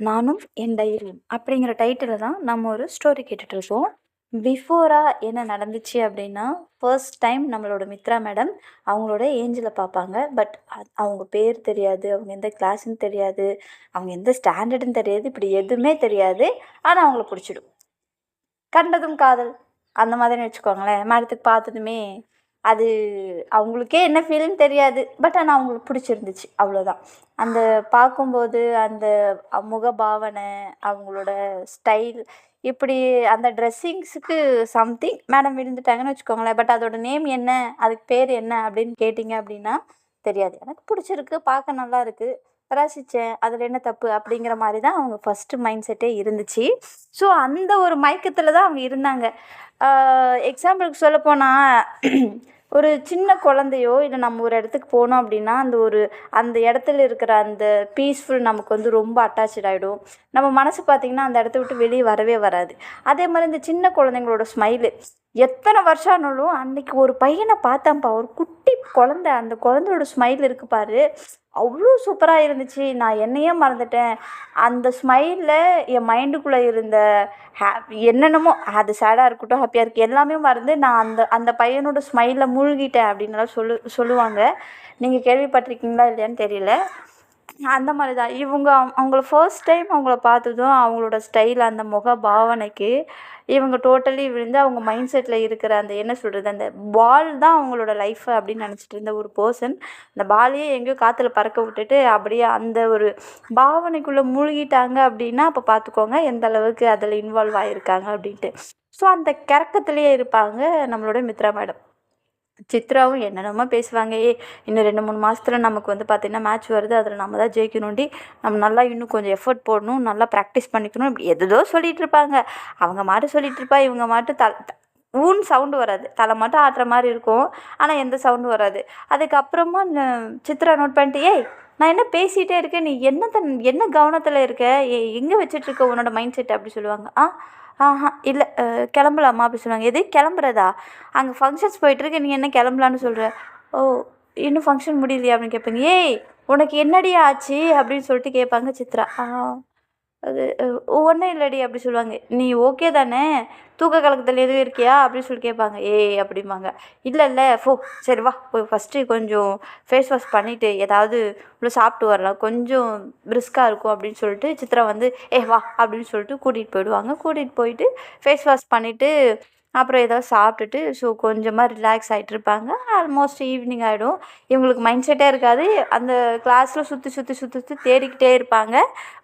நானும் என் டைரியும் அப்படிங்கிற டைட்டில் தான் நம்ம ஒரு ஸ்டோரி கேட்டுட்ருக்கோம் பிஃபோராக என்ன நடந்துச்சு அப்படின்னா ஃபர்ஸ்ட் டைம் நம்மளோட மித்ரா மேடம் அவங்களோட ஏஞ்சலை பார்ப்பாங்க. பட் அவங்க பேர் தெரியாது அவங்க எந்த கிளாஸ்ன்னு தெரியாது அவங்க எந்த ஸ்டாண்டர்டுன்னு தெரியாது இப்படி எதுவுமே தெரியாது. ஆனால் அவங்கள பிடிச்சிடும். கண்டதும் காதல். அந்த மாதிரி வச்சுக்கோங்களேன். மேடத்துக்கு பார்த்ததுமே அது அவங்களுக்கே என்ன ஃபீல்னு தெரியாது. பட் ஆனால் அவங்களுக்கு பிடிச்சிருந்துச்சு. அவ்வளோதான் அந்த பார்க்கும்போது அந்த முக பாவனை அவங்களோட ஸ்டைல் இப்படி அந்த ட்ரெஸ்ஸிங்ஸுக்கு சம்திங் மேடம் விழுந்துட்டாங்கன்னு வச்சுக்கோங்களேன். பட் அதோட நேம் என்ன? அதுக்கு பேர் என்ன? அப்படின்னு கேட்டிங்க அப்படின்னா தெரியாது. எனக்கு பிடிச்சிருக்கு. பார்க்க நல்லா இருக்குது ரசித்தேன் அதில் என்ன தப்பு அப்படிங்கிற மாதிரி தான் அவங்க ஃபஸ்ட்டு மைண்ட் செட்டே இருந்துச்சு. ஸோ அந்த ஒரு மயக்கத்தில் தான் அவங்க இருந்தாங்க. எக்ஸாம்பிளுக்கு சொல்லப்போனால் ஒரு சின்ன குழந்தையோ இல்லை நம்ம ஒரு இடத்துக்கு போனோம் அப்படின்னா அந்த ஒரு அந்த இடத்துல இருக்கிற அந்த பீஸ்ஃபுல் நமக்கு வந்து ரொம்ப அட்டாச்சட் ஆகிடும் நம்ம மனசு பார்த்திங்கன்னா அந்த இடத்த விட்டு வெளியே வரவே வராது. அதே மாதிரி இந்த சின்ன குழந்தைங்களோட ஸ்மைலு எத்தனை வருஷம் ஆனாலும் அன்னைக்கு ஒரு பையனை பார்த்தேன்ப்பா. ஒரு குட்டி குழந்த அந்த குழந்தையோட ஸ்மைல் இருக்கு பாரு. அவ்வளோ சூப்பராக இருந்துச்சு. நான் என்னையே மறந்துட்டேன். அந்த ஸ்மைலில் என் மைண்டுக்குள்ளே இருந்த ஹே என்னென்னமோ அது சேடாக இருக்கட்டும் ஹாப்பியாக இருக்குது எல்லாமே மறந்து நான் அந்த அந்த பையனோட ஸ்மைலில் மூழ்கிட்டேன் அப்படின்னுலாம் சொல்லு சொல்லுவாங்க. நீங்கள் கேள்விப்பட்டிருக்கீங்களா இல்லையான்னு தெரியல. அந்த மாதிரி தான் இவங்க அவங்கள ஃபர்ஸ்ட் டைம் அவங்கள பார்த்ததும் அவங்களோட ஸ்டைல் அந்த முக பாவனைக்கு இவங்க டோட்டலி விழுந்து அவங்க மைண்ட் செட்டில் இருக்கிற அந்த என்ன சொல்கிறது அந்த பால் தான் அவங்களோட லைஃப் அப்படின்னு நினச்சிட்டு இருந்த ஒரு பர்சன் அந்த பாலையே எங்கேயோ காற்றுல பறக்க விட்டுட்டு அப்படியே அந்த ஒரு பாவனைக்குள்ளே மூழ்கிட்டாங்க அப்படின்னா அப்போ பார்த்துக்கோங்க எந்த அளவுக்கு அதில் இன்வால்வ் ஆகியிருக்காங்க அப்படின்ட்டு. ஸோ அந்த கிறக்கத்துலேயே இருப்பாங்க நம்மளோட மித்ரா மேடம் சித்ராவும் என்னென்னமோ பேசுவாங்க ஏ இன்னும் ரெண்டு மூணு மாதத்துல நமக்கு வந்து பார்த்திங்கன்னா மேட்ச் வருது. அதில் நம்ம தான் ஜெயிக்கணுண்டி நம்ம நல்லா இன்னும் கொஞ்சம் எஃபர்ட் போடணும் நல்லா ப்ராக்டிஸ் பண்ணிக்கணும். இப்படி எதோ சொல்லிகிட்டு இருப்பாங்க. அவங்க மாட்டு சொல்லிகிட்டு இருப்பா இவங்க மாட்டு த ஊன் சவுண்டு வராது. தலை மட்டும் ஆட்டுற மாதிரி இருக்கும். ஆனால் எந்த சவுண்டும் வராது. அதுக்கப்புறமா சித்ரா நோட் பண்ணிட்டு ஏய் நான் என்ன பேசிகிட்டே இருக்கேன். நீ என்ன தன் என்ன கவனத்தில் இருக்க? எங்கே வச்சிட்ருக்க உன்னோட மைண்ட் செட் அப்படி சொல்லுவாங்க. ஆ ஆஹா இல்லை கிளம்பலாமா அப்படி சொன்னாங்க எது கிளம்புறதா? அங்கே ஃபங்க்ஷன்ஸ் போயிட்டுருக்கு நீங்கள் என்ன கிளம்பலான்னு சொல்கிற ஓ இன்னும் ஃபங்க்ஷன் முடியலையா அப்படின்னு கேட்பீங்க. ஏய் உனக்கு என்னடி ஆச்சு? அப்படின்னு சொல்லிட்டு கேட்பாங்க சித்ரா. ஆ. அது ஒன்றும் இல்லடி அப்படி சொல்லுவாங்க. நீ ஓகே தானே? தூக்க கலக்கத்தில் எதுவும் இருக்கியா? அப்படின்னு சொல்லி கேட்பாங்க. ஏய் அப்படிம்பாங்க. இல்லை இல்லை. ஃபோ சரி வா. போய் ஃபஸ்ட்டு கொஞ்சம் ஃபேஸ் வாஷ் பண்ணிவிட்டு ஏதாவது உள்ள சாப்பிட்டு வரலாம். கொஞ்சம் பிரிஸ்காக இருக்கும் அப்படின்னு சொல்லிட்டு சித்ரா வந்து ஏ வா அப்படின்னு சொல்லிட்டு கூட்டிகிட்டு போயிடுவாங்க. கூட்டிகிட்டு போயிட்டு ஃபேஸ் வாஷ் பண்ணிவிட்டு அப்புறம் ஏதோ சாப்பிட்டுட்டு ஸோ கொஞ்சமாக ரிலாக்ஸ் ஆகிட்டு இருப்பாங்க. ஆல்மோஸ்ட் ஈவினிங் ஆகிடும் இவங்களுக்கு மைண்ட் செட்டே இருக்காது. அந்த கிளாஸில் சுற்றி சுற்றி சுற்றி சுற்றி தேடிக்கிட்டே இருப்பாங்க.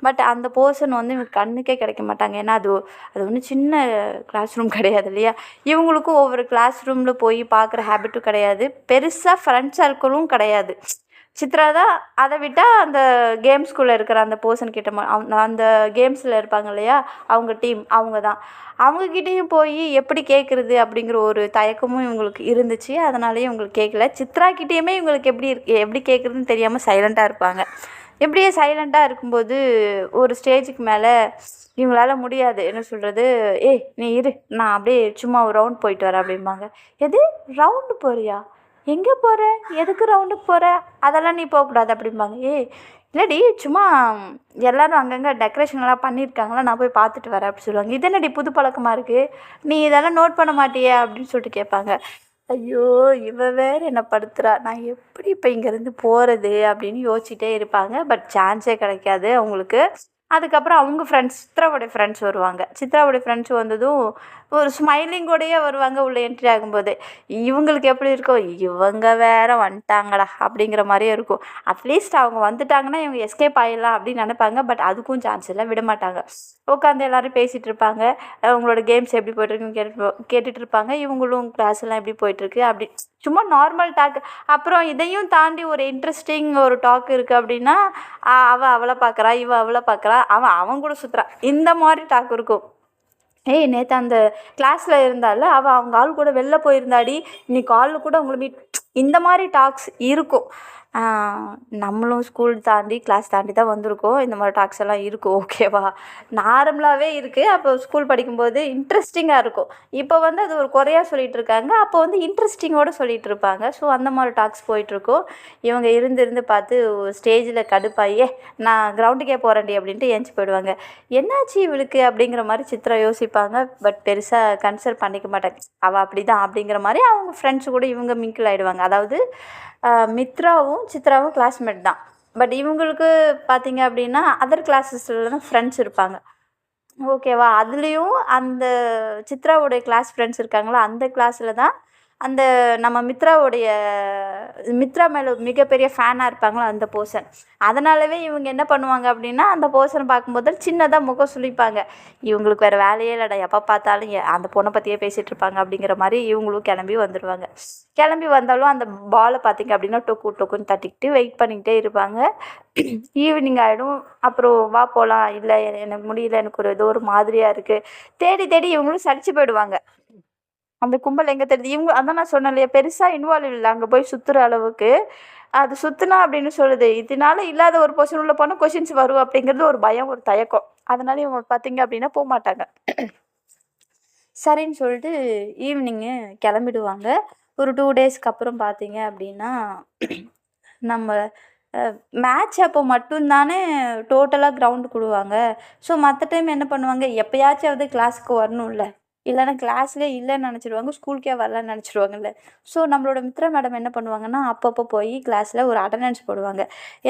பட் அந்த போர்ஷன் வந்து இவங்க கண்ணுக்கே கிடைக்க மாட்டாங்க. ஏன்னா அது அது ஒன்றும் சின்ன கிளாஸ் ரூம் கிடையாது இல்லையா? இவங்களுக்கும் ஒவ்வொரு கிளாஸ் ரூமில் போய் பார்க்குற ஹேபிட்டும் கிடையாது. பெருசாக ஃப்ரெண்ட் சர்க்கிளும் கிடையாது. சித்ரா தான் அதை விட்டால் அந்த கேம்ஸ்குள்ளே இருக்கிற அந்த போர்சன் கிட்ட அந்த கேம்ஸில் இருப்பாங்க இல்லையா? அவங்க டீம் அவங்க தான். அவங்கக்கிட்டேயும் போய் எப்படி கேட்குறது அப்படிங்கிற ஒரு தயக்கமும் இவங்களுக்கு இருந்துச்சு. அதனாலேயே இவங்களுக்கு கேட்கல சித்ராக்கிட்டேயுமே இவங்களுக்கு எப்படி எப்படி கேட்குறதுன்னு தெரியாமல் சைலண்ட்டாக இருப்பாங்க. இப்படியே சைலண்ட்டாக இருக்கும்போது ஒரு ஸ்டேஜுக்கு மேலே இவங்களால முடியாது. என்ன சொல்கிறது ஏய் நீ இரு. நான் அப்படியே சும்மா ஒரு ரவுண்ட் போயிட்டு வரேன் அப்படிம்பாங்க. எது? ரவுண்டு போறியா? எங்கே போகிற எதுக்கு ரவுண்டுக்கு போகிற அதெல்லாம் நீ போகக்கூடாது அப்படிம்பாங்க. ஏ இல்லடி சும்மா எல்லோரும் அங்கங்கே டெக்கரேஷன்லாம் பண்ணியிருக்காங்களா நான் போய் பார்த்துட்டு வரேன் அப்படி சொல்லுவாங்க. இது என்னடி புது பழக்கமாக இருக்குது நீ இதெல்லாம் நோட் பண்ண மாட்டியே அப்படின்னு சொல்லிட்டு கேட்பாங்க. ஐயோ இவ வேறு என்ன படுத்துகிறா நான் எப்படி இப்போ இங்கேருந்து போகிறது அப்படின்னு யோசிச்சுட்டே இருப்பாங்க. பட் சான்ஸே கிடைக்காது அவங்களுக்கு. அதுக்கப்புறம் அவங்க ஃப்ரெண்ட்ஸ் சித்ராவோடைய ஃப்ரெண்ட்ஸ் வருவாங்க. சித்ராவோடைய ஃப்ரெண்ட்ஸ் வந்ததும் ஒரு ஸ்மைலிங்கோடையே வருவாங்க உள்ளே என்ட்ரி ஆகும்போது. இவங்களுக்கு எப்படி இருக்கும் இவங்க வேற வந்துட்டாங்கடா அப்படிங்கிற மாதிரியே இருக்கும். அட்லீஸ்ட் அவங்க வந்துட்டாங்கன்னா இவங்க எஸ்கேப் ஆகிடலாம் அப்படின்னு நினைப்பாங்க. பட் அதுக்கும் சான்ஸ் இல்லை விட மாட்டாங்க. உட்காந்து எல்லோரும் பேசிகிட்டு இருப்பாங்க. அவங்களோட கேம்ஸ் எப்படி போயிட்டுருக்குன்னு கேட்டு கேட்டுட்டு இருப்பாங்க. இவங்களும் கிளாஸ் எல்லாம் எப்படி போயிட்டுருக்கு அப்படி சும்மா நார்மல் டாக் அப்புறம் இதையும் தாண்டி ஒரு இன்ட்ரெஸ்டிங் ஒரு டாக் இருக்குது அப்படின்னா அவள் அவளை பார்க்குறா இவள் அவளை பார்க்குறா அவன் அவன் கூட சுற்றுறான் இந்த மாதிரி டாக் இருக்கும். ஏய் நேற்று அந்த கிளாஸில் இருந்தால அவள் அவங்க ஆள் கூட வெளில போயிருந்தாடி இன்னைக்கு ஆள் கூட உங்களை மீட் இந்த மாதிரி டாக்ஸ் இருக்கும். நம்மளும் ஸ்கூல் தாண்டி கிளாஸ் தாண்டி தான் வந்திருக்கோம். இந்த மாதிரி டாக்ஸ் எல்லாம் இருக்கும் ஓகேவா நார்மலாகவே இருக்குது அப்போ ஸ்கூல் படிக்கும்போது இன்ட்ரெஸ்டிங்காக இருக்கும். இப்போ வந்து அது ஒரு குறையா சொல்லிகிட்டு இருக்காங்க. அப்போ வந்து இன்ட்ரெஸ்டிங்கோடு சொல்லிகிட்டு இருப்பாங்க. ஸோ அந்த மாதிரி டாக்ஸ் போயிட்டுருக்கும் இவங்க இருந்து இருந்து பார்த்து ஸ்டேஜில் கடுப்பாயே நான் கிரவுண்டுக்கே போகிறேன்டி அப்படின்ட்டு ஏஞ்சி போயிடுவாங்க. என்னாச்சு இவளுக்கு? அப்படிங்கிற மாதிரி சித்திரம் யோசிப்பாங்க. பட் பெருசாக கன்சிடர் பண்ணிக்க மாட்டாங்க. அவள் அப்படி தான் அப்படிங்கிற மாதிரி அவங்க ஃப்ரெண்ட்ஸ் கூட இவங்க மிங்கிள் ஆகிடுவாங்க அதாவது மித்ராவும் சித்ராவும் கிளாஸ்மேட் தான். பட் இவங்களுக்கு பார்த்தீங்க அப்படின்னா அதர் கிளாஸஸில் தான் ஃப்ரெண்ட்ஸ் இருப்பாங்க. ஓகேவா அதுலேயும் அந்த சித்ராவுடைய கிளாஸ் ஃப்ரெண்ட்ஸ் இருக்காங்களா? அந்த கிளாஸில் தான் அந்த நம்ம மித்ராவுடைய மித்ரா மேலே மிகப்பெரிய ஃபேனாக இருப்பாங்களா அந்த பர்சன் அதனாலவே இவங்க என்ன பண்ணுவாங்க அப்படின்னா அந்த பர்சனை பார்க்கும்போது சின்னதாக முகம் சுளிப்பாங்க. இவங்களுக்கு வேறு வேலையே இல்லைடா எப்போ பார்த்தாலும் அந்த பொண்ணை பற்றியே பேசிகிட்டு இருப்பாங்க அப்படிங்கிற மாதிரி இவங்களும் கிளம்பி வந்துடுவாங்க கிளம்பி வந்தாலும் அந்த பாலை பார்த்தீங்க அப்படின்னா டொக்கு டொக்குன்னு தட்டிக்கிட்டு வெயிட் பண்ணிக்கிட்டே இருப்பாங்க. ஈவினிங் ஆகிடும் அப்புறம் வா போகலாம் இல்லை எனக்கு முடியல எனக்கு ஒரு ஏதோ ஒரு மாதிரியாக இருக்குது தேடி தேடி இவங்களும் சளிச்சு போயிடுவாங்க. அந்த கும்பல் எங்கே தெரியுது? இவங்க அதான் நான் சொன்னேன் இல்லையா பெருசாக இன்வால்வ் இல்லை அங்கே போய் சுற்றுற அளவுக்கு. அது சுற்றுனா அப்படின்னு சொல்லுது. இதனால இல்லாத ஒரு பொசிஷன் உள்ள போனால் கொஷின்ஸ் வரும் அப்படிங்கிறது ஒரு பயம் ஒரு தயக்கம். அதனால இவங்க பார்த்தீங்க அப்படின்னா போக மாட்டாங்க. சரின்னு சொல்லிட்டு ஈவினிங்கு கிளம்பிடுவாங்க. ஒரு டூ டேஸ்க்கு அப்புறம் பார்த்தீங்க அப்படின்னா நம்ம மேட்ச் அப்போ மட்டும்தானே டோட்டலாக கிரவுண்டு கொடுவாங்க. ஸோ மற்ற டைம் என்ன பண்ணுவாங்க? எப்போயாச்சும் கிளாஸுக்கு வரணும்ல. இல்லைன்னா கிளாஸ்லேயே இல்லைன்னு நினச்சிடுவாங்க ஸ்கூலுக்கே வரலன்னு நினச்சிடுவாங்கல்ல ஸோ நம்மளோட மித்ரா மேடம் என்ன பண்ணுவாங்கன்னா அப்பப்போ போய் கிளாஸில் ஒரு அட்டண்டன்ஸ் போடுவாங்க.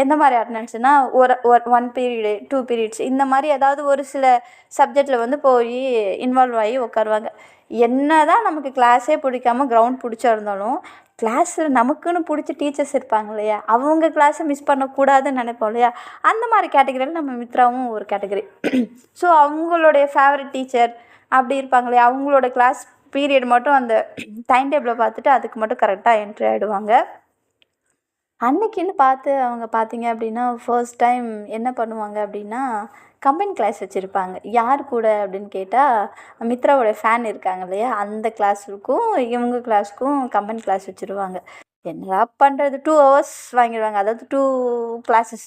எந்த மாதிரி அட்டண்டன்ஸ்னால் ஒரு ஒரு ஒன் பீரியடு டூ பீரியட்ஸ் இந்த மாதிரி ஏதாவது ஒரு சில சப்ஜெக்டில் வந்து போய் இன்வால்வ் ஆகி உட்காருவாங்க என்ன தான் நமக்கு கிளாஸே பிடிக்காம கிரவுண்ட் பிடிச்சா இருந்தாலும் கிளாஸில் நமக்குன்னு பிடிச்ச டீச்சர்ஸ் இருப்பாங்க இல்லையா? அவங்க கிளாஸை மிஸ் பண்ணக்கூடாதுன்னு நினைப்போம் இல்லையா? அந்த மாதிரி கேட்டகரியில் நம்ம மித்ராவும் ஒரு கேட்டகரி ஸோ அவங்களுடைய ஃபேவரட் டீச்சர் அப்படி இருப்பாங்க இல்லையா அவங்களோட கிளாஸ் பீரியட் மட்டும் அந்த டைம் டேபிளை பார்த்துட்டு அதுக்கு மட்டும் கரெக்டாக என்ட்ரி ஆகிடுவாங்க அன்னைக்குன்னு பார்த்து அவங்க பார்த்தீங்க அப்படின்னா ஃபர்ஸ்ட் டைம் என்ன பண்ணுவாங்க அப்படின்னா கம்பைன் கிளாஸ் வச்சுருப்பாங்க. யார் கூட அப்படின்னு கேட்டால் மித்ராவோட ஃபேன் இருக்காங்க இல்லையா அந்த கிளாஸுக்கும் இவங்க கிளாஸுக்கும் கம்பைன் கிளாஸ் வச்சுருவாங்க. என்னடா பண்ணுறது டூ ஹவர்ஸ் வாங்கிடுவாங்க. அதாவது டூ கிளாஸஸ்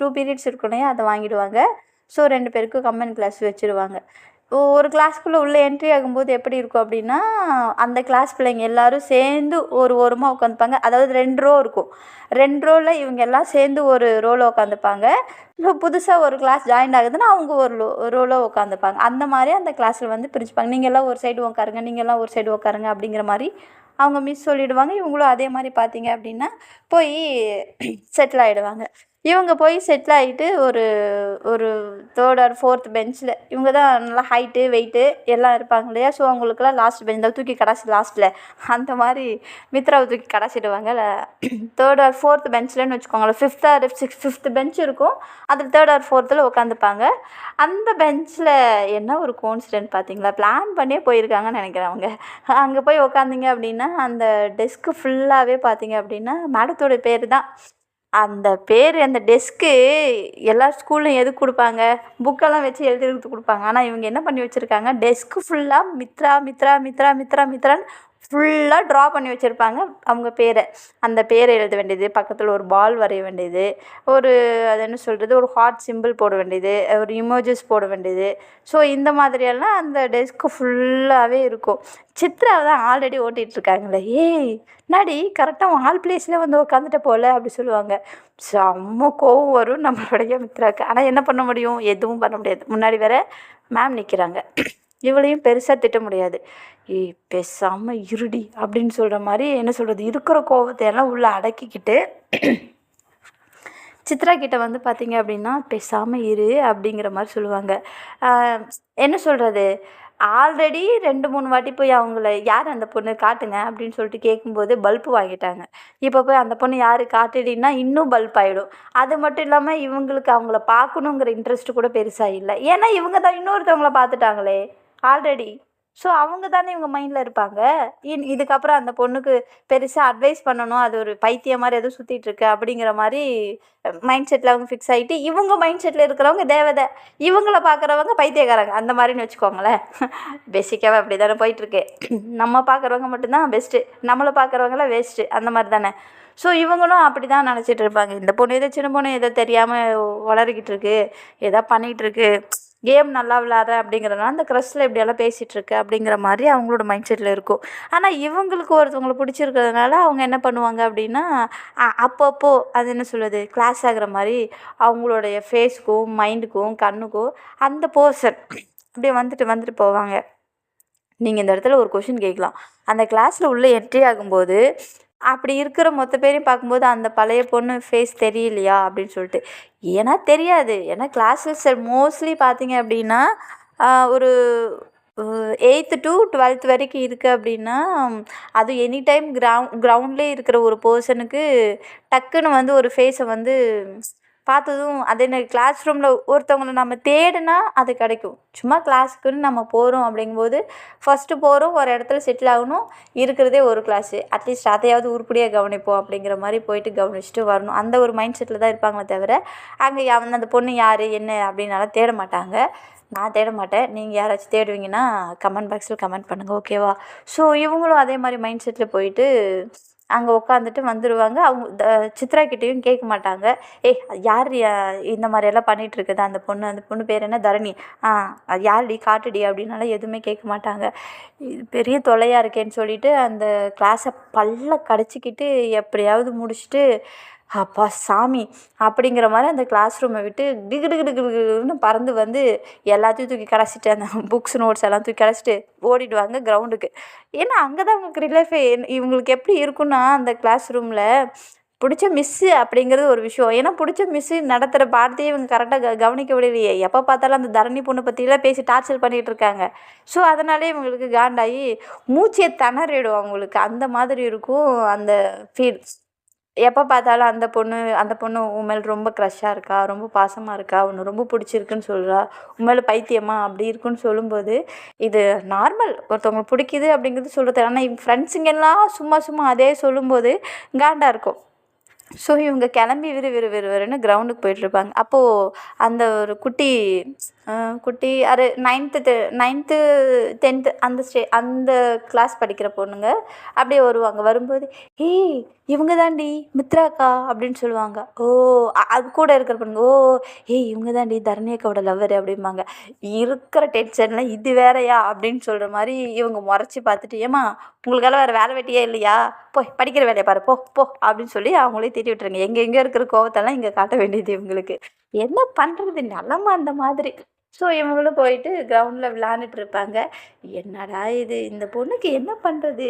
டூ பீரியட்ஸ் இருக்கும் இல்லையா அதை வாங்கிடுவாங்க. ஸோ ரெண்டு பேருக்கும் கம்பைன் கிளாஸ் வச்சுருவாங்க. ஒரு கிளாஸ்க்குள்ளே உள்ளே என்ட்ரி ஆகும்போது எப்படி இருக்கும் அப்படின்னா அந்த கிளாஸ் பிள்ளைங்க எல்லோரும் சேர்ந்து ஒரு ஓரமாக உட்காந்துப்பாங்க. அதாவது ரெண்டு ரோ இருக்கும். ரெண்டு ரோவில் இவங்க எல்லாம் சேர்ந்து ஒரு ரோவில் உட்காந்துப்பாங்க. இப்போ புதுசாக ஒரு கிளாஸ் ஜாயின் ஆகுதுன்னா அவங்க ஒரு ரோ ரோவில் உட்காந்துப்பாங்க. அந்த மாதிரி அந்த கிளாஸில் வந்து பிரிச்சுப்பாங்க நீங்கள் எல்லாம் ஒரு சைடு உட்காருங்க நீங்கள் எல்லாம் ஒரு சைடு உட்காருங்க அப்படிங்கிற மாதிரி அவங்க மிஸ் சொல்லிடுவாங்க. இவங்களும் அதே மாதிரி பார்த்தீங்க அப்படின்னா போய் செட்டில் ஆகிடுவாங்க இவங்க போய் செட்டில் ஆகிட்டு ஒரு ஒரு தேர்ட் ஆர் ஃபோர்த் பெஞ்சில் இவங்க தான் நல்லா ஹைட்டு வெயிட்டு எல்லாம் இருப்பாங்க இல்லையா? ஸோ அவங்களுக்குலாம் லாஸ்ட் பெஞ்ச் தான் தூக்கி கடைசி லாஸ்ட்டில் அந்த மாதிரி மித்ராவை தூக்கி கடைசிடுவாங்க. தேர்ட் ஆர் ஃபோர்த் பெஞ்சில்னு வச்சுக்கோங்களேன் fifth or six fifth bench இருக்கும். அதில் தேர்ட் ஆர் ஃபோர்த்தில் உட்காந்துப்பாங்க. அந்த பெஞ்சில் என்ன ஒரு கோன்சிடென்ட் பார்த்தீங்களா? பிளான் பண்ணியே போயிருக்காங்கன்னு நினைக்கிறேன் அவங்க. அங்கே போய் உட்காந்திங்க அப்படின்னா அந்த டெஸ்க்கு ஃபுல்லாகவே பார்த்தீங்க அப்படின்னா மேடத்தோட பேர் தான் அந்த பேர் அந்த டெஸ்க்கு எல்லா ஸ்கூல்லையும் எதுக்கு கொடுப்பாங்க? புக்கெல்லாம் வச்சு எழுதுறதுக்கு கொடுப்பாங்க. ஆனால் இவங்க என்ன பண்ணி வச்சுருக்காங்க? டெஸ்க்கு ஃபுல்லாக மித்ரா மித்ரா மித்ரா மித்ரா மித்ரான்னு ஃபுல்லாக ட்ரா பண்ணி வச்சுருப்பாங்க அவங்க பேரை. அந்த பேரை எழுத வேண்டியது பக்கத்தில் ஒரு பால் வரைய வேண்டியது ஒரு அது என்ன சொல்கிறது ஒரு ஹார்ட் சிம்பிள் போட வேண்டியது ஒரு இமோஜஸ் போட வேண்டியது. ஸோ இந்த மாதிரியெல்லாம் அந்த டெஸ்க்கு ஃபுல்லாகவே இருக்கும். சித்ரா தான் ஆல்ரெடி ஓட்டிகிட்ருக்காங்களே ஏய் நாடி கரெக்டாக உன் ஆல் பிளேஸில் வந்து உட்காந்துட்ட போல அப்படி சொல்லுவாங்க. செம்ம கோவம் வரும் நம்மளுடைய மித்ராக்கு ஆனால் என்ன பண்ண முடியும்? எதுவும் பண்ண முடியாது. முன்னாடி வேற மேம் நிற்கிறாங்க இவளையும் பெருசாக திட்ட முடியாது. ஏய் பேசாமல் இருடி அப்படின்னு சொல்கிற மாதிரி என்ன சொல்கிறது இருக்கிற கோவத்தை எல்லாம் உள்ளே அடக்கிக்கிட்டு சித்ரா கிட்ட வந்து பார்த்தீங்க அப்படின்னா பேசாமல் இரு அப்படிங்கிற மாதிரி சொல்லுவாங்க. என்ன சொல்கிறது ஆல்ரெடி ரெண்டு மூணு வாட்டி போய் அவங்கள யார் அந்த பொண்ணு காட்டுங்க அப்படின்னு சொல்லிட்டு கேட்கும்போது பல்பு வாங்கிட்டாங்க. இப்போ போய் அந்த பொண்ணு யார் காட்டுடின்னா இன்னும் பல்ப் ஆகிடும் அது மட்டும் இல்லாமல் இவங்களுக்கு அவங்கள பார்க்கணுங்கிற இன்ட்ரெஸ்ட் கூட பெருசாக இல்லை. ஏன்னா இவங்க தான் இன்னொருத்தவங்கள பார்த்துட்டாங்களே ஆல்ரெடி ஸோ அவங்க தானே இவங்க மைண்டில் இருப்பாங்க? இன் இதுக்கப்புறம் அந்த பொண்ணுக்கு பெருசாக அட்வைஸ் பண்ணணும் அது ஒரு பைத்தியம் மாதிரி எதுவும் சுற்றிட்டுருக்கு அப்படிங்கிற மாதிரி மைண்ட் செட்டில் அவங்க ஃபிக்ஸ் ஆகிட்டு இவங்க மைண்ட் செட்டில் இருக்கிறவங்க தேவதை. இவங்கள பார்க்குறவங்க பைத்தியக்காரங்க. அந்த மாதிரின்னு வச்சுக்கோங்களேன். பேசிக்காகவே அப்படி தானே போயிட்டுருக்கு. நம்ம பார்க்குறவங்க மட்டும்தான் பெஸ்ட்டு நம்மளை பார்க்குறவங்களாம் வேஸ்ட்டு அந்த மாதிரி தானே. ஸோ இவங்களும் அப்படி தான் நினச்சிட்டு இருப்பாங்க. இந்த பொண்ணு ஏதோ சின்ன பொண்ணு ஏதோ தெரியாமல் வளர்கிட்டு இருக்கு. ஏதோ பண்ணிகிட்டு இருக்கு. கேம் நல்லா விளாட்ற அப்படிங்கிறனால அந்த க்ரஷில் இப்படியெல்லாம் பேசிகிட்டு இருக்கு அப்படிங்கிற மாதிரி அவங்களோட மைண்ட் செட்டில் இருக்கும். ஆனால் இவங்களுக்கு ஒருத்தவங்களை பிடிச்சிருக்கிறதுனால அவங்க என்ன பண்ணுவாங்க அப்படின்னா அப்பப்போ அது என்ன சொல்வது கிளாஸ் ஆகிற மாதிரி அவங்களுடைய ஃபேஸ்க்கும் மைண்டுக்கும் கண்ணுக்கும் அந்த போர்ஷன் அப்படியே வந்துட்டு வந்துட்டு போவாங்க. நீங்கள் இந்த இடத்துல ஒரு கொஷின் கேட்கலாம். அந்த கிளாஸில் உள்ளே என்ட்ரி ஆகும்போது அப்படி இருக்கிற மொத்த பேரையும் பார்க்கும்போது அந்த பழைய பொண்ணு ஃபேஸ் தெரியலையா அப்படின்னு சொல்லிட்டு. ஏன்னா தெரியாது. ஏன்னா கிளாஸஸ் மோஸ்ட்லி பார்த்தீங்க அப்படின்னா ஒரு எயித்து டு டுவெல்த் வரைக்கும் இருக்குது அப்படின்னா அது எனி டைம் கிரவுண்ட் கிரவுண்ட்லேயே இருக்கிற ஒரு பர்சனுக்கு டக்குன்னு வந்து ஒரு ஃபேஸை வந்து பார்த்ததும் அதே மாதிரி கிளாஸ் ரூமில் ஒருத்தவங்கள நம்ம தேடினா அது கிடைக்கும். சும்மா கிளாஸுக்குன்னு நம்ம போகிறோம் அப்படிங்கும்போது ஃபஸ்ட்டு போகிறோம் ஒரு இடத்துல செட்டில் ஆகணும் இருக்கிறதே ஒரு கிளாஸு அட்லீஸ்ட் அதையாவது உருப்படியாக கவனிப்போம் அப்படிங்கிற மாதிரி போயிட்டு கவனிச்சுட்டு வரணும். அந்த ஒரு மைண்ட் செட்டில் தான் இருப்பாங்களே தவிர அங்கே அவன் அந்த பொண்ணு யார் என்ன அப்படின்னால தேட மாட்டாங்க. நான் தேட மாட்டேன். நீங்கள் யாராச்சும் தேடுவீங்கன்னா கமெண்ட் பாக்ஸில் கமெண்ட் பண்ணுங்கள் ஓகேவா ஸோ இவங்களும் அதே மாதிரி மைண்ட் செட்டில் போயிட்டு அங்கே உட்காந்துட்டு வந்துடுவாங்க அவங்க த- சித்ரா கிட்டேயும் கேட்க மாட்டாங்க. ஏய் யார் இந்த மாதிரியெல்லாம் பண்ணிகிட்ருக்குது அந்த பொண்ணு அந்த பொண்ணு பேர் என்ன? தரணி. ஆ அது யாருடி காட்டுடி? அப்படின்னால எதுவுமே கேட்க மாட்டாங்க. இது பெரிய தொல்லையாக இருக்கேன்னு சொல்லிட்டு அந்த கிளாஸை பல்ல கடிச்சிக்கிட்டு எப்படியாவது முடிச்சுட்டு அப்பா சாமி அப்படிங்கிற மாதிரி அந்த கிளாஸ் ரூமை விட்டு டிகு டிகு டிகுன்னு பறந்து வந்து எல்லாத்தையும் தூக்கி கிடச்சிட்டு அந்த புக்ஸ் நோட்ஸ் எல்லாம் தூக்கி கிடச்சிட்டு ஓடிடுவாங்க கிரவுண்டுக்கு ஏன்னா அங்கே தான் அவங்களுக்கு ரிலேஃபே இவங்களுக்கு எப்படி இருக்குன்னா அந்த கிளாஸ் ரூமில் பிடிச்ச மிஸ்ஸு அப்படிங்கிறது ஒரு விஷயம். ஏன்னா பிடிச்ச மிஸ்ஸு நடத்துகிற பாடத்தையே இவங்க கரெக்டாக க கவனிக்க விடலையே. எப்போ பார்த்தாலும் அந்த தரணி பொண்ணை பற்றிலாம் பேசி டார்ச்சர் பண்ணிகிட்டு இருக்காங்க. ஸோ அதனாலே இவங்களுக்கு காண்டாகி மூச்சையை திணறிடும் அவங்களுக்கு. அந்த மாதிரி இருக்கும் அந்த ஃபீல் எப்போ பார்த்தாலும் அந்த பொண்ணு அந்த பொண்ணு உன் மேல் ரொம்ப க்ரஷ்ஷாக இருக்கா? ரொம்ப பாசமாக இருக்கா? உன்னை ரொம்ப பிடிச்சிருக்குன்னு சொல்கிறா உன் மேலே பைத்தியமா? அப்படி இருக்குன்னு சொல்லும்போது இது நார்மல் ஒருத்தவங்களுக்கு பிடிக்குது அப்படிங்கிறது சொல்கிறது ஆனால் இவங்க ஃப்ரெண்ட்ஸுங்கெல்லாம் சும்மா சும்மா அதே சொல்லும்போது காண்டாக இருக்கும். ஸோ இவங்க கிளம்பி விறு விறு விறுவிறுன்னு கிரவுண்டுக்கு போயிட்டுருப்பாங்க அப்போது அந்த ஒரு குட்டி குட்டி அரு நைன்த்து நைன்த்து டென்த்து அந்த ஸ்டே அந்த கிளாஸ் படிக்கிற பொண்ணுங்க அப்படியே வருவாங்க வரும்போது ஏய் இவங்க தாண்டி மித்ராக்கா அப்படின்னு சொல்லுவாங்க ஓ அது கூட இருக்கிற பொண்ணுங்க ஓ ஏய் இவங்க தாண்டி தரணியக்காவோட லவ்வர் அப்படிம்பாங்க இருக்கிற டென்ஷனில் இது வேறயா அப்படின்னு சொல்கிற மாதிரி இவங்க முறைச்சி பார்த்துட்டு ஏமா உங்களுக்கெல்லாம் வேறு வேலை வெட்டியே இல்லையா போய் படிக்கிற வேலையை பாரு போ போ அப்படின்னு சொல்லி அவங்களே திட்டி விட்டுருங்க எங்கே எங்கே இருக்கிற கோவத்தெல்லாம் இங்கே காட்ட வேண்டியது இவங்களுக்கு என்ன பண்ணுறது நிலமா அந்த மாதிரி ஸோ இவங்களும் போயிட்டு கிரவுண்டில் விளாண்டுட்டு இருப்பாங்க என்னடா இது? இந்த பொண்ணுக்கு என்ன பண்ணுறது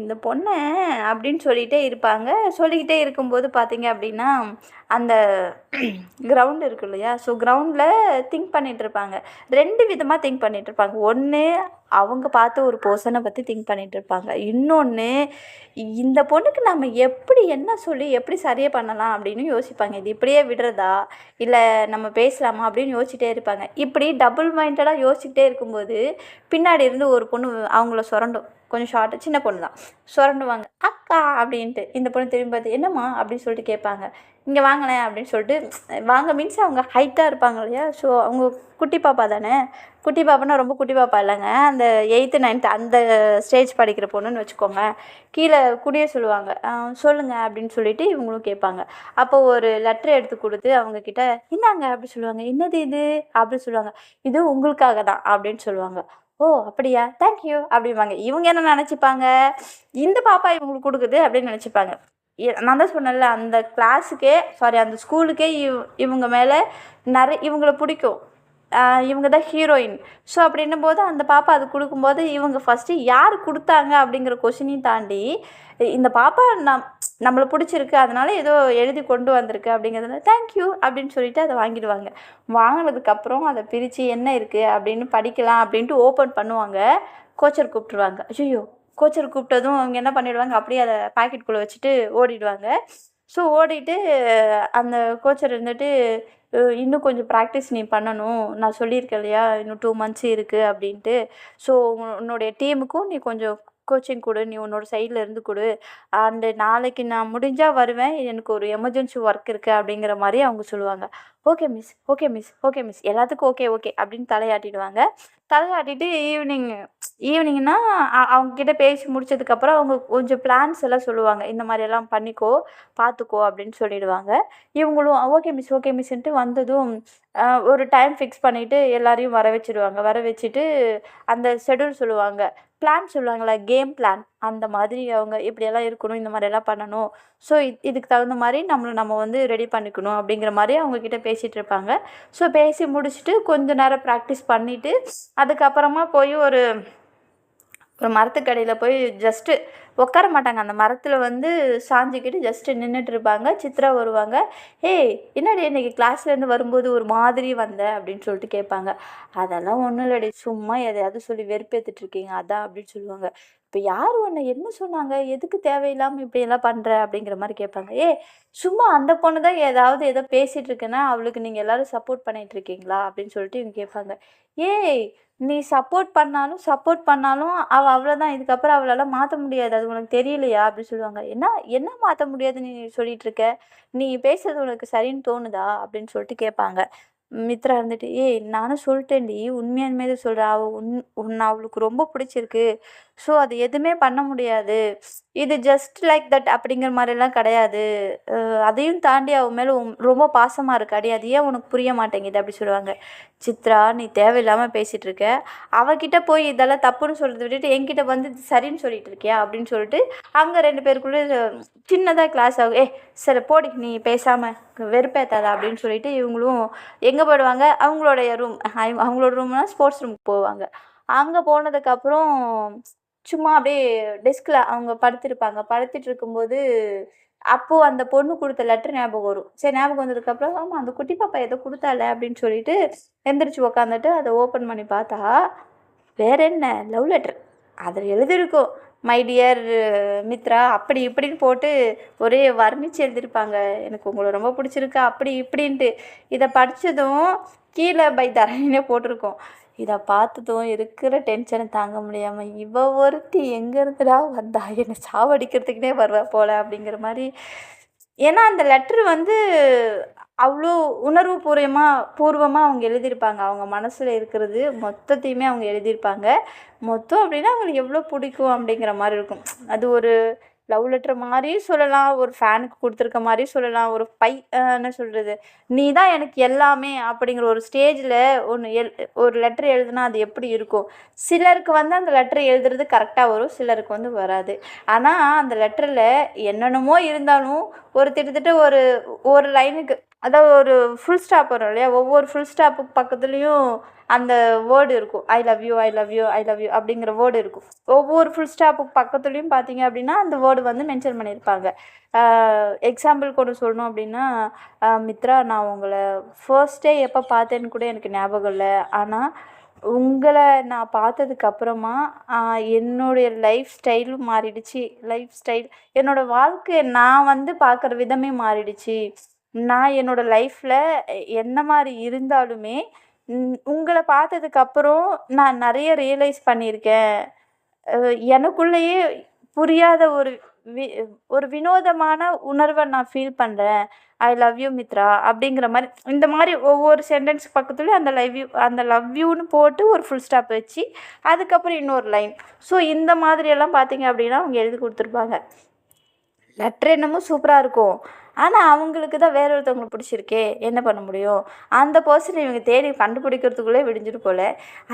இந்த பொண்ணை? அப்படின்னு சொல்லிகிட்டே இருப்பாங்க. சொல்லிக்கிட்டே இருக்கும்போது பார்த்தீங்க அப்படின்னா அந்த கிரவுண்டு இருக்கு இல்லையா? ஸோ கிரவுண்டில் திங்க் பண்ணிகிட்ருப்பாங்க ரெண்டு விதமாக திங்க் பண்ணிகிட்ருப்பாங்க ஒன்று அவங்க பார்த்து ஒரு பர்சனை பற்றி திங்க் பண்ணிகிட்டு இருப்பாங்க. இன்னொன்று இந்த பொண்ணுக்கு நம்ம எப்படி என்ன சொல்லி எப்படி சரியாக பண்ணலாம் அப்படின்னு யோசிப்பாங்க. இது இப்படியே விடுறதா? இல்லை நம்ம பேசலாமா அப்படின்னு யோசிச்சிட்டே இருப்பாங்க. இப்படி டபுள் மைண்டடாக யோசிச்சுக்கிட்டே இருக்கும்போது பின்னாடி இருந்து ஒரு பொண்ணு அவங்கள சுரண்டும். கொஞ்சம் ஷார்ட்டு சின்ன பொண்ணு தான். சுரண்டுவாங்க. அக்கா அப்படின்ட்டு. இந்த பொண்ணு திரும்பி பார்த்து என்னம்மா? அப்படின்னு சொல்லிட்டு கேட்பாங்க. இங்கே வாங்கினேன் அப்படின்னு சொல்லிட்டு வாங்க. மீன்ஸ் அவங்க ஹைட்டாக இருப்பாங்க இல்லையா? ஸோ அவங்க குட்டி பாப்பா தானே? குட்டி பாப்பானா ரொம்ப குட்டி பாப்பா இல்லைங்க. அந்த எயித்து நைன்த்து அந்த ஸ்டேஜ் படிக்கிற பொண்ணுன்னு வச்சுக்கோங்க. கீழே குடிய சொல்லுவாங்க. சொல்லுங்கள் சொல்லுங்க அப்படின்னு சொல்லிட்டு இவங்களும் கேட்பாங்க. அப்போ ஒரு லெட்டர் எடுத்து கொடுத்து அவங்க கிட்ட இந்தாங்க அப்படி சொல்லுவாங்க. என்னது இது? அப்படின்னு சொல்லுவாங்க. இது உங்களுக்காக தான் அப்படின்னு சொல்லுவாங்க. ஓ அப்படியா? தேங்க்யூ அப்படிம்பாங்க. இவங்க என்ன நினச்சிப்பாங்க? இந்த பாப்பா இவங்களுக்கு கொடுக்குது அப்படின்னு நினச்சிப்பாங்க. எ- நான் தான் சொன்னேன்ல அந்த கிளாஸுக்கே சாரி அந்த ஸ்கூலுக்கே இவ் இவங்க மேலே நிறைய இவங்கள பிடிக்கும். இவங்க தான் ஹீரோயின் ஸோ அப்படின்னும் போது அந்த பாப்பா அது கொடுக்கும்போது இவங்க ஃபஸ்ட்டு யார் கொடுத்தாங்க அப்படிங்கிற கொஷினையும் தாண்டி இந்த பாப்பா நம் நம்மளை பிடிச்சிருக்கு அதனால் ஏதோ எழுதி கொண்டு வந்திருக்கு அப்படிங்கிறதுனால தேங்க்யூ அப்படின்னு சொல்லிட்டு அதை வாங்கிடுவாங்க. வாங்கினதுக்கப்புறம் அதை பிரித்து என்ன இருக்குது அப்படின்னு படிக்கலாம் அப்படின்ட்டு ஓப்பன் பண்ணுவாங்க. கோச்சர் கூப்பிட்ருவாங்க ஐயோ கோச்சர் கூப்பிட்டதும் அவங்க என்ன பண்ணிடுவாங்க அப்படியே அதை பாக்கெட்டுக்குள்ளே வச்சுட்டு ஓடிடுவாங்க. ஸோ ஓடிட்டு அந்த கோச்சர் இருந்துட்டு இன்னும் கொஞ்சம் ப்ராக்டிஸ் நீ பண்ணணும். நான் சொல்லியிருக்கேன் இல்லையா? இன்னும் டூ மந்த்ஸ் இருக்குது அப்படின்ட்டு. ஸோ உன்னுடைய டீமுக்கும் நீ கொஞ்சம் கோச்சிங் கொடு. நீ உன்னோட சைடில் இருந்து கொடு. அண்டு நாளைக்கு நான் முடிஞ்சால் வருவேன். எனக்கு ஒரு எமர்ஜென்சி ஒர்க் இருக்குது அப்படிங்கிற மாதிரி அவங்க சொல்லுவாங்க. Okay miss okay miss okay miss எல்லாத்துக்கும் ஓகே ஓகே அப்படின்னு தலையாட்டிடுவாங்க. தலையாட்டிட்டு ஈவினிங் ஈவினிங்னா அவங்க அவங்ககிட்ட பேசி முடிச்சதுக்கப்புறம் அவங்க கொஞ்சம் பிளான்ஸ் எல்லாம் சொல்லுவாங்க. இந்த மாதிரியெல்லாம் பண்ணிக்கோ பார்த்துக்கோ அப்படின்னு சொல்லிடுவாங்க. இவங்களும் ஓகே மிஸ் ஓகே மிஸ்ன்ட்டு வந்ததும் ஒரு டைம் ஃபிக்ஸ் பண்ணிவிட்டு எல்லாரையும் வர வச்சிடுவாங்க வர வச்சுட்டு அந்த ஷெட்யூல் சொல்லுவாங்க. பிளான் சொல்லுவாங்களே கேம் பிளான் அந்த மாதிரி அவங்க இப்படியெல்லாம் இருக்கணும் இந்த மாதிரியெல்லாம் பண்ணணும். ஸோ இதுக்கு தகுந்த மாதிரி நம்மளை நம்ம வந்து ரெடி பண்ணிக்கணும் அப்படிங்கிற மாதிரி அவங்கக்கிட்ட பேசிகிட்டு இருப்பாங்க. ஸோ பேசி முடிச்சுட்டு கொஞ்ச நேரம் ப்ராக்டிஸ் பண்ணிவிட்டு அதுக்கப்புறமா போய் ஒரு ஒரு மரத்துக்கடியில் போய் ஜஸ்ட்டு உட்கார மாட்டாங்க. அந்த மரத்தில் வந்து சாஞ்சிக்கிட்டு ஜஸ்ட்டு நின்றுட்டு இருப்பாங்க சித்ரா வருவாங்க. ஏய் என்னடி இன்னைக்கு கிளாஸ்லேருந்து வரும்போது ஒரு மாதிரி வந்த? அப்படின்னு சொல்லிட்டு கேட்பாங்க. அதெல்லாம் ஒன்றும் இல்லடி. சும்மா எதையாவது சொல்லி வெறுப்பேற்றுட்ருக்கீங்க அதான் அப்படின்னு சொல்லுவாங்க. இப்போ யார் உன்னை என்ன சொன்னாங்க? எதுக்கு தேவையில்லாமல் இப்படியெல்லாம் பண்ணுற அப்படிங்கிற மாதிரி கேட்பாங்க. ஏ சும்மா அந்த பொண்ணு தான் ஏதாவது ஏதோ பேசிகிட்டு இருக்குன்னா அவளுக்கு நீங்கள் எல்லோரும் சப்போர்ட் பண்ணிகிட்டு இருக்கீங்களா? அப்படின்னு சொல்லிட்டு இவங்க கேட்பாங்க. ஏய் நீ சப்போர்ட் பண்ணாலும் சப்போர்ட் பண்ணாலும் அவள் அவ்வளோதான் இதுக்கப்புறம் அவளால் மாற்ற முடியாது. அது உனக்கு தெரியலையா? அப்படின்னு சொல்லுவாங்க. என்ன என்ன மாற்ற முடியாதுன்னு நீ சொல்லிட்டு இருக்க? நீ பேசுறது உனக்கு சரின்னு தோணுதா? அப்படின்னு சொல்லிட்டு கேட்பாங்க. மித்ரா இருந்துட்டு ஏய் நானும் சொல்லிட்டேன்டி. உண்மையானுமே தான் சொல்கிறேன் அவள் உன் உன்னை அவளுக்கு ரொம்ப பிடிச்சிருக்கு. ஸோ அது எதுவுமே பண்ண முடியாது. இது ஜஸ்ட் லைக் தட் அப்படிங்கிற மாதிரிலாம் கிடையாது. அதையும் தாண்டி அவன் மேலே ரொம்ப பாசமாக இருக்காடி. அது ஏன் உனக்கு புரிய மாட்டேங்குது? அப்படி சொல்லுவாங்க. சித்ரா நீ தேவையில்லாமல் பேசிகிட்டு இருக்க. அவகிட்ட போய் இதெல்லாம் தப்புன்னு சொல்கிறத விட்டுட்டு என்கிட்ட வந்து சரின்னு சொல்லிட்டு இருக்கியா? அப்படின்னு சொல்லிட்டு அங்கே ரெண்டு பேருக்குள்ளே சின்னதாக கிளாஸ் ஆகும். ஏ சரி போடி. நீ பேசாமல் வெறுப்பேத்தாத அப்படின்னு சொல்லிட்டு இவங்களும் எங்கே போயிடுவாங்க? அவங்களுடைய ரூம் அவங்களோட ரூம்னால் ஸ்போர்ட்ஸ் ரூமுக்கு போவாங்க. அங்கே போனதுக்கப்புறம் சும்மா அப்படியே டெஸ்கில் அவங்க படுத்திருப்பாங்க. படுத்துட்டு இருக்கும்போது அப்போது அந்த பொண்ணு கொடுத்த லெட்ரு ஞாபகம் வரும். சரி ஞாபகம் வந்ததுக்கப்புறம் ஆமாம் அந்த குட்டி பாப்பா எதை கொடுத்தால அப்படின்னு சொல்லிட்டு எந்திரிச்சு உக்காந்துட்டு அதை ஓப்பன் பண்ணி பார்த்தா வேற என்ன? லவ் லெட்டர் அதில் எழுதியிருக்கும் மை டியர் மித்ரா அப்படி இப்படின்னு போட்டு ஒரே வர்ணிச்சு எழுதியிருப்பாங்க. எனக்கு உங்களை ரொம்ப பிடிச்சிருக்கா அப்படி இப்படின்ட்டு. இதை படித்ததும் கீழே பை தரணினே போட்டிருக்கோம். இதை பார்த்ததும் இருக்கிற டென்ஷனை தாங்க முடியாமல் இவ ஒருத்தி எங்கேருந்துடா வந்தா? என்னை சாவடிக்கிறதுக்குனே வருவா போல அப்படிங்கிற மாதிரி. ஏன்னா அந்த லெட்ரு வந்து அவ்வளோ உணர்வு பூர்வமாக பூர்வமாக அவங்க எழுதியிருப்பாங்க. அவங்க மனசில் இருக்கிறது மொத்தத்தையுமே அவங்க எழுதியிருப்பாங்க. மொத்தம் அப்படின்னா அவங்களுக்கு எவ்வளோ பிடிக்கும் அப்படிங்கிற மாதிரி இருக்கும். அது ஒரு லவ் லெட்டர் மாதிரியும் சொல்லலாம் ஒரு ஃபேனுக்கு கொடுத்துருக்க மாதிரியும் சொல்லலாம் ஒரு பை என்ன சொல்கிறது நீ தான் எனக்கு எல்லாமே அப்படிங்கிற ஒரு ஸ்டேஜில் ஒன்று எல் ஒரு லெட்ரு எழுதுனா அது எப்படி இருக்கும்? சிலருக்கு வந்து அந்த லெட்ரு எழுதுறது கரெக்டாக வரும் சிலருக்கு வந்து வராது. ஆனால் அந்த லெட்டரில் என்னென்னமோ இருந்தாலும் ஒரு திட்டத்தட்ட ஒரு ஒரு லைனுக்கு அதாவது ஒரு ஃபுல் ஸ்டாப் வரும் இல்லையா? ஒவ்வொரு ஃபுல் ஸ்டாப்புக்கு பக்கத்துலேயும் அந்த வேர்டு இருக்கும். I love you I love you I love you அப்படிங்கிற வேர்டு இருக்கும். ஒவ்வொரு ஃபுல் ஸ்டாப்புக்கு பக்கத்துலேயும் பார்த்தீங்க அப்படின்னா அந்த வேர்டு வந்து மென்ஷன் பண்ணியிருப்பாங்க. எக்ஸாம்பிள் கூட சொல்லணும் அப்படின்னா மித்ரா நான் உங்களை ஃபர்ஸ்டே எப்போ பார்த்தேன்னு கூட எனக்கு ஞாபகம் இல்லை. ஆனால் உங்களை நான் பார்த்ததுக்கு அப்புறமா என்னுடைய லைஃப் ஸ்டைலும் மாறிடுச்சு. லைஃப் ஸ்டைல் என்னோடய வாழ்க்கையை நான் வந்து பார்க்குற விதமே மாறிடுச்சு. நான் என்னோடய லைஃப்பில் என்ன மாதிரி இருந்தாலுமே உங்களை பார்த்ததுக்கப்புறம் நான் நிறைய ரியலைஸ் பண்ணியிருக்கேன். எனக்குள்ளேயே புரியாத ஒரு வி ஒரு வினோதமான உணர்வை நான் ஃபீல் பண்ணுறேன் ஐ லவ் யூ மித்ரா அப்படிங்கிற மாதிரி இந்த மாதிரி ஒவ்வொரு சென்டென்ஸ் பக்கத்துலேயும் அந்த லவ் யூ அந்த லவ் யூன்னு போட்டு ஒரு ஃபுல் ஸ்டாப் வச்சு அதுக்கப்புறம் இன்னொரு லைன் ஸோ இந்த மாதிரியெல்லாம் பார்த்தீங்க அப்படின்னா அவங்க எழுதி கொடுத்துருப்பாங்க. லெட்ரு என்னமோ சூப்பராக இருக்கும். ஆனால் அவங்களுக்கு தான் வேற ஒருத்தவங்களை பிடிச்சிருக்கே என்ன பண்ண முடியும்? அந்த பர்சனை இவங்க தேடி கண்டுபிடிக்கிறதுக்குள்ளே விடிஞ்சிட்டு போல்.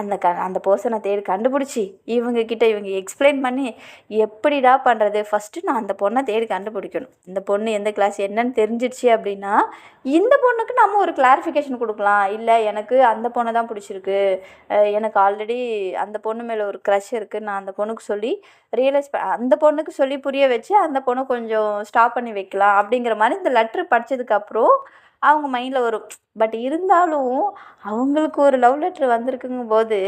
அந்த க அந்த பர்சனை தேடி கண்டுபிடிச்சி இவங்கக்கிட்ட இவங்க எக்ஸ்பிளைன் பண்ணி எப்படிடா பண்ணுறது ஃபஸ்ட்டு நான் அந்த பொண்ணை தேடி கண்டுபிடிக்கணும். இந்த பொண்ணு எந்த கிளாஸ் என்னன்னு தெரிஞ்சிடுச்சு அப்படின்னா இந்த பொண்ணுக்கு நம்ம ஒரு கிளாரிஃபிகேஷன் கொடுக்கலாம். இல்லை எனக்கு அந்த பொண்ணை தான் பிடிச்சிருக்கு. எனக்கு ஆல்ரெடி அந்த பொண்ணு மேலே ஒரு க்ரஷ் இருக்குது நான் அந்த பொண்ணுக்கு சொல்லி ரியலைஸ் அந்த பொண்ணுக்கு சொல்லி புரிய வச்சு அந்த பொண்ணை கொஞ்சம் ஸ்டாப் பண்ணி வைக்கலாம் அப்படிங்கிற மாதிரி இந்த லெட்ரு படித்ததுக்கப்புறம் அவங்க மைண்டில் வரும். பட் இருந்தாலும் அவங்களுக்கு ஒரு லவ் லெட்ரு வந்திருக்குங்கும் போது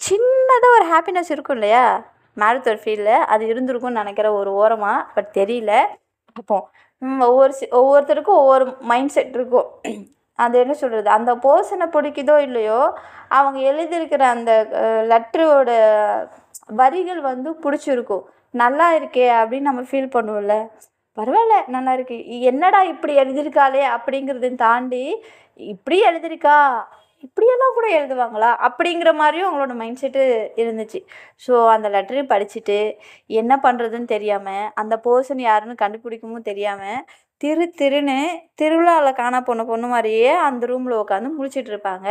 சின்னதாக ஒரு ஹாப்பினஸ் இருக்கும் இல்லையா? மேரத்தோர் ஃபீலில் அது இருந்திருக்கும்னு நினைக்கிற ஒரு ஓரமாக பட் தெரியல. பார்ப்போம். ஒவ்வொரு ஒவ்வொருத்தருக்கும் ஒவ்வொரு மைண்ட் செட் இருக்கும். அது என்ன சொல்கிறது அந்த பர்சனை பிடிக்குதோ இல்லையோ அவங்க எழுதியிருக்கிற அந்த லெட்டரோட வரிகள் வந்து பிடிச்சிருக்கும். நல்லா இருக்கே அப்படின்னு நம்ம ஃபீல் பண்ணுவோம்ல. பரவாயில்ல நல்லா இருக்கு. என்னடா இப்படி எழுதியிருக்காளே அப்படிங்கிறத தாண்டி இப்படி எழுதியிருக்கா இப்படியெல்லாம் கூட எழுதுவாங்களா அப்படிங்கிற மாதிரியும் அவங்களோட மைண்ட் செட்டு இருந்துச்சு. ஸோ அந்த லெட்டரையும் படிச்சுட்டு என்ன பண்ணுறதுன்னு தெரியாமல் அந்த பர்சன் யாருன்னு கண்டுபிடிக்கவும் தெரியாமல் திரு திருன்னு திருவிழாவில் காணா போன பொண்ணு மாதிரியே அந்த ரூமில் உட்காந்து முழிச்சிட்டு இருப்பாங்க.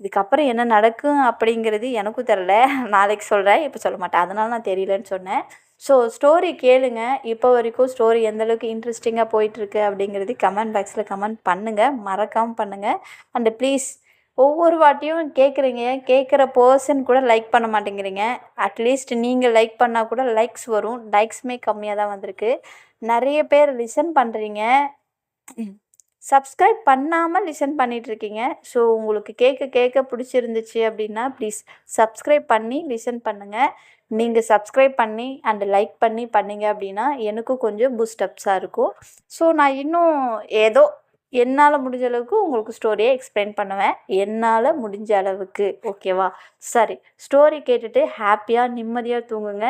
இதுக்கப்புறம் என்ன நடக்கும் அப்படிங்கிறது எனக்கும் தெரில நாளைக்கு சொல்கிறேன் இப்போ சொல்ல மாட்டேன். அதனால நான் தெரியலன்னு சொன்னேன். ஸோ ஸ்டோரி கேளுங்க. இப்போ வரைக்கும் ஸ்டோரி எந்தளவுக்கு இன்ட்ரெஸ்டிங்காக போயிட்டுருக்கு அப்படிங்கிறது கமெண்ட் பாக்ஸில் கமெண்ட் பண்ணுங்கள் மறக்காமல் பண்ணுங்கள் அண்டு ப்ளீஸ் ஒவ்வொரு வாட்டியும் கேட்குறீங்க கேட்குற பர்சன் கூட லைக் பண்ண மாட்டேங்கிறீங்க. அட்லீஸ்ட் நீங்கள் லைக் பண்ணால் கூட லைக்ஸ் வரும். லைக்ஸுமே கம்மியாக தான் வந்திருக்கு. நிறைய பேர் லிசன் பண்ணுறீங்க சப்ஸ்கிரைப் பண்ணாமல் லிசன் பண்ணிகிட்ருக்கீங்க ஸோ உங்களுக்கு கேட்க கேட்க பிடிச்சிருந்துச்சு அப்படின்னா ப்ளீஸ் சப்ஸ்கிரைப் பண்ணி லிசன் பண்ணுங்கள் நீங்கள் சப்ஸ்கிரைப் பண்ணி அண்ட் லைக் பண்ணி பண்ணீங்க அப்படின்னா எனக்கும் கொஞ்சம் பூஸ்டப்ஸாக இருக்கும். ஸோ நான் இன்னும் ஏதோ என்னால் முடிஞ்ச அளவுக்கு உங்களுக்கு ஸ்டோரியை எக்ஸ்பிளைன் பண்ணுவேன். என்னால் முடிஞ்ச அளவுக்கு ஓகேவா சரி ஸ்டோரி கேட்டுட்டு ஹாப்பியாக நிம்மதியாக தூங்குங்க.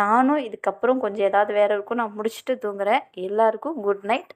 நானும் இதுக்கப்புறம் கொஞ்சம் ஏதாவது வேறு இருக்கும். நான் முடிச்சுட்டு தூங்குறேன். எல்லாருக்கும் குட் நைட்